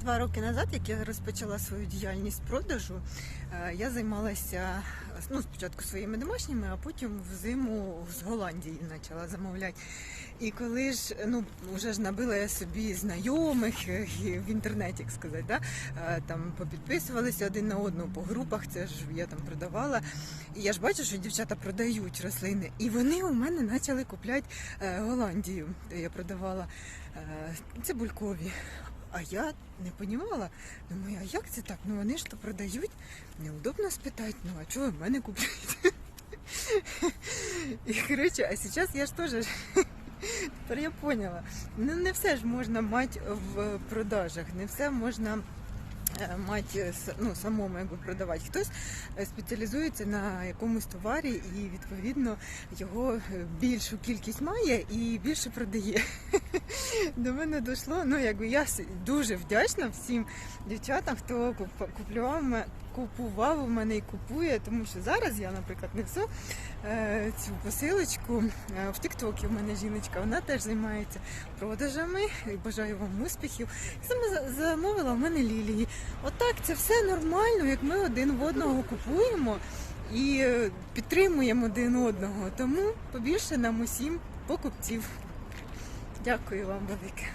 Два роки назад, як я розпочала свою діяльність продажу, е, я займалася ну, спочатку своїми домашніми, а потім взиму з Голландії почала замовляти. І коли ж ну вже ж набила я собі знайомих е, в інтернеті, як сказати, да? е, там попідписувалися один на одного по групах, це ж я там продавала. І я ж бачу, що дівчата продають рослини, і вони у мене почали купляти Голландію, я продавала цибулькові. А я не розуміла, думаю, а як це так? Ну вони ж то продають, неудобно спитати, ну а чого ви в мене купляєте? І коротше, а зараз я ж теж тепер я поняла. Ну не все ж можна мати в продажах, не все можна е, мати ну, самому якби продавати. Хтось е, спеціалізується на якомусь товарі і відповідно його е, більшу кількість має і більше продає. До мене дійшло, ну якби я дуже вдячна всім дівчатам, хто купував, купував у мене і купує, тому що зараз я, наприклад, не все е, цю посилочку е, в Тіктокі у мене жіночка, вона теж займається продажами. І бажаю вам успіхів. Саме замовила в мене лілії. Отак це все нормально, як ми один в одного купуємо і е, підтримуємо один одного. Тому побільше нам усім покупців. Дякую вам велике.